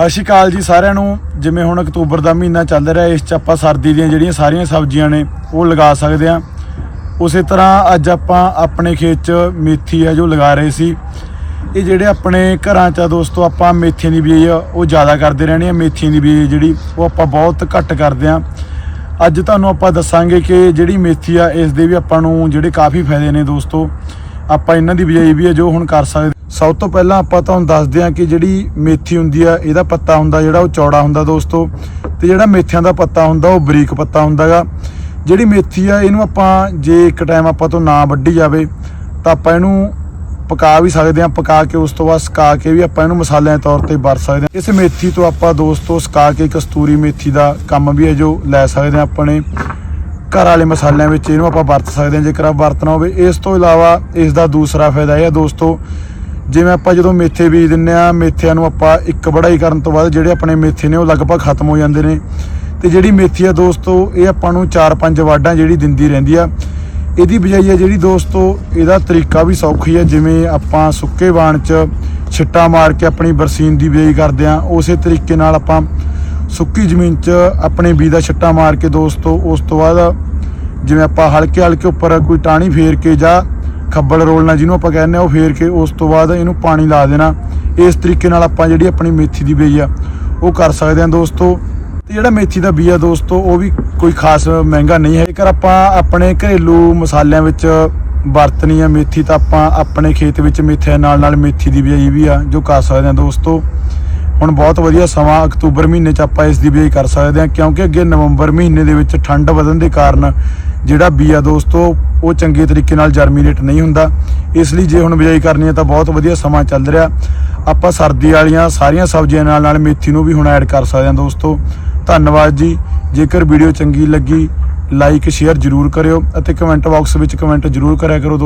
ਸਤਿ ਸ਼੍ਰੀ ਅਕਾਲ ਜੀ ਸਾਰਿਆਂ ਨੂੰ। ਜਿਵੇਂ ਹੁਣ ਅਕਤੂਬਰ ਦਾ ਮਹੀਨਾ ਚੱਲ ਰਿਹਾ, ਇਸ 'ਚ ਆਪਾਂ ਸਰਦੀ ਦੀਆਂ ਜਿਹੜੀਆਂ ਸਾਰੀਆਂ ਸਬਜ਼ੀਆਂ ਨੇ, ਉਹ ਲਗਾ ਸਕਦੇ ਆ ਉਸੇ ਤਰ੍ਹਾਂ ਅੱਜ ਆਪਾਂ ਆਪਣੇ ਖੇਤ 'ਚ ਮੇਥੀ ਆ ਜੋ ਲਗਾ ਰਹੇ ਸੀ। ਇਹ ਜਿਹੜੇ ਆਪਣੇ ਘਰਾਂ 'ਚ ਆ ਦੋਸਤੋ, ਆਪਾਂ ਮੇਥੀਆਂ ਦੀ ਬੀਜ ਆ ਉਹ ਜ਼ਿਆਦਾ ਕਰਦੇ ਰਹਿੰਦੇ ਆ ਮੇਥੀਆਂ ਦੀ ਬੀਜ ਜਿਹੜੀ, ਉਹ ਆਪਾਂ ਬਹੁਤ ਘੱਟ ਕਰਦੇ ਆ ਅੱਜ ਤੁਹਾਨੂੰ ਆਪਾਂ ਦੱਸਾਂਗੇ ਕਿ ਜਿਹੜੀ ਮੇਥੀ ਆ, ਇਸ ਦੇ ਵੀ ਆਪਾਂ ਨੂੰ ਜਿਹੜੇ ਕਾਫੀ ਫਾਇਦੇ ਨੇ ਦੋਸਤੋ। ਆਪਾਂ ਇਹਨਾਂ ਦੀ ਬਿਜਾਈ ਵੀ ਹੈ ਜੋ ਹੁਣ ਕਰ ਸਕਦੇ ਸਭ ਤੋਂ ਪਹਿਲਾਂ ਆਪਾਂ ਤੁਹਾਨੂੰ ਦੱਸਦੇ ਹਾਂ ਕਿ ਜਿਹੜੀ ਮੇਥੀ ਹੁੰਦੀ ਆ, ਇਹਦਾ ਪੱਤਾ ਹੁੰਦਾ ਜਿਹੜਾ ਉਹ ਚੌੜਾ ਹੁੰਦਾ ਦੋਸਤੋ। ਤੇ ਜਿਹੜਾ ਮੇਥਿਆਂ ਦਾ ਪੱਤਾ ਹੁੰਦਾ, ਉਹ ਬਰੀਕ ਪੱਤਾ ਹੁੰਦਾਗਾ। ਜਿਹੜੀ ਮੇਥੀ ਆ, ਇਹਨੂੰ ਆਪਾਂ ਜੇ ਇੱਕ ਟਾਈਮ ਆਪਾਂ ਤੋਂ ਨਾ ਵੱਢੀ ਜਾਵੇ, ਤਾਂ ਆਪਾਂ ਇਹਨੂੰ ਪਕਾ ਵੀ ਸਕਦੇ ਹਾਂ। ਪਕਾ ਕੇ ਉਸ ਤੋਂ ਬਾਅਦ ਸੁਕਾ ਕੇ ਵੀ ਆਪਾਂ ਇਹਨੂੰ ਮਸਾਲਿਆਂ ਦੇ ਤੌਰ ਤੇ ਵਰਤ ਸਕਦੇ ਹਾਂ। ਇਸ ਮੇਥੀ ਤੋਂ ਆਪਾਂ ਦੋਸਤੋ ਸਕਾ ਕੇ ਕਸਤੂਰੀ ਮੇਥੀ ਦਾ ਕੰਮ ਵੀ ਹੈ ਜੋ ਲੈ ਸਕਦੇ ਹਾਂ ਆਪਣੇ ਘਰ ਵਾਲੇ ਮਸਾਲਿਆਂ ਵਿੱਚ ਇਹਨੂੰ ਆਪਾਂ ਵਰਤ ਸਕਦੇ ਹਾਂ। ਜੇਕਰ ਆਪ ਵਰਤਣਾ ਹੋਵੇ, ਇਸ ਤੋਂ ਇਲਾਵਾ ਇਸ ਦਾ ਦੂਸਰਾ ਫਾਇਦਾ ਇਹ ਹੈ ਦੋਸਤੋ ਜਿਵੇਂ ਆਪਾਂ ਜਦੋਂ ਮੇਥੇ ਬੀਜ ਦਿੰਨੇ ਆ, ਮੇਥਿਆਂ ਨੂੰ ਆਪਾਂ ਇੱਕ ਵੜਾਈ ਕਰਨ ਤੋਂ ਬਾਅਦ ਜਿਹੜੇ ਆਪਣੇ ਮੇਥੇ ਨੇ ਉਹ ਲਗਭਗ ਖਤਮ ਹੋ ਜਾਂਦੇ ਨੇ। ਤੇ ਜਿਹੜੀ ਮੇਥੀ ਆ ਦੋਸਤੋ, ਇਹ ਆਪਾਂ ਨੂੰ 4-5 ਵਾਢਾਂ ਜਿਹੜੀ ਦਿੰਦੀ ਰਹਿੰਦੀ ਆ। ਇਹਦੀ ਬਜਾਈ ਹੈ ਜਿਹੜੀ ਦੋਸਤੋ, ਇਹਦਾ ਤਰੀਕਾ ਵੀ ਸੌਖੀ ਹੈ ਜਿਵੇਂ ਆਪਾਂ ਸੁੱਕੇ ਬਾਣ 'ਚ ਛਿੱਟਾ ਮਾਰ ਕੇ ਆਪਣੀ ਬਰਸੀਨ ਦੀ ਬਿਜਾਈ ਕਰਦੇ ਆ, ਉਸੇ ਤਰੀਕੇ ਨਾਲ ਆਪਾਂ ਸੁੱਕੀ ਜ਼ਮੀਨ 'ਚ ਆਪਣੇ ਬੀਜ ਦਾ ਛਿੱਟਾ ਮਾਰ ਕੇ ਦੋਸਤੋ, ਉਸ ਤੋਂ ਬਾਅਦ ਜਿਵੇਂ ਆਪਾਂ ਹਲਕੇ ਹਲਕੇ ਉੱਪਰ ਕੋਈ ਟਾਣੀ ਫੇਰ ਕੇ ਜਾਂ ਖੱਬਲ ਰੋਲਣਾ ਜਿਹਨੂੰ ਆਪਾਂ ਕਹਿੰਦੇ ਆ, ਉਹ ਫੇਰ ਕੇ ਉਸ ਤੋਂ ਬਾਅਦ ਇਹਨੂੰ ਪਾਣੀ ਲਾ ਦੇਣਾ। ਇਸ ਤਰੀਕੇ ਨਾਲ ਆਪਾਂ ਜਿਹੜੀ ਆਪਣੀ ਮੇਥੀ ਦੀ ਬੀਜ ਆ, ਉਹ ਕਰ ਸਕਦੇ ਹਾਂ ਦੋਸਤੋ। ਤੇ ਜਿਹੜਾ ਮੇਥੀ ਦਾ ਬੀਜ ਆ ਦੋਸਤੋ, ਉਹ ਵੀ ਕੋਈ ਖਾਸ ਮਹਿੰਗਾ ਨਹੀਂ ਹੈ। ਜੇਕਰ ਆਪਾਂ ਆਪਣੇ ਘਰੇਲੂ ਮਸਾਲਿਆਂ ਵਿੱਚ ਵਰਤਣੀ ਆ ਮੇਥੀ, ਤਾਂ ਆਪਾਂ ਆਪਣੇ ਖੇਤ ਵਿੱਚ ਮੇਥੇ ਨਾਲ ਨਾਲ ਮੇਥੀ ਦੀ ਬਿਜਾਈ ਵੀ ਆ, ਜੋ ਕਰ ਸਕਦੇ ਹਾਂ ਦੋਸਤੋ। ਹੁਣ ਬਹੁਤ ਵਧੀਆ ਸਮਾਂ, ਅਕਤੂਬਰ ਮਹੀਨੇ ਚ ਆਪਾਂ ਇਸ ਦੀ ਬਿਜਾਈ ਕਰ ਸਕਦੇ ਹਾਂ ਕਿਉਂਕਿ ਅੱਗੇ ਨਵੰਬਰ ਮਹੀਨੇ ਦੇ ਵਿੱਚ ਠੰਡ ਵਧਣ ਦੇ ਕਾਰਨ ਜਿਹੜਾ ਬੀ ਆ ਦੋਸਤੋ ਉਹ ਚੰਗੇ ਤਰੀਕੇ ਨਾਲ ਜਰਮੀਨੇਟ ਨਹੀਂ ਹੁੰਦਾ। ਇਸ ਲਈ ਜੇ ਹੁਣ ਬਿਜਾਈ ਕਰਨੀ ਹੈ ਤਾਂ ਬਹੁਤ ਵਧੀਆ ਸਮਾਂ ਚੱਲ ਰਿਹਾ। ਆਪਾਂ ਸਰਦੀ ਵਾਲੀਆਂ ਸਾਰੀਆਂ ਸਬਜ਼ੀਆਂ ਨਾਲ ਨਾਲ ਮੇਥੀ ਨੂੰ ਵੀ ਹੁਣ ਐਡ ਕਰ ਸਕਦੇ ਹਾਂ ਦੋਸਤੋ। ਧੰਨਵਾਦ ਜੀ। ਜੇਕਰ ਵੀਡੀਓ ਚੰਗੀ ਲੱਗੀ ਲਾਈਕ ਸ਼ੇਅਰ ਜਰੂਰ ਕਰਿਓ ਅਤੇ ਕਮੈਂਟ ਬਾਕਸ ਵਿੱਚ ਕਮੈਂਟ ਜਰੂਰ ਕਰਿਆ ਕਰੋ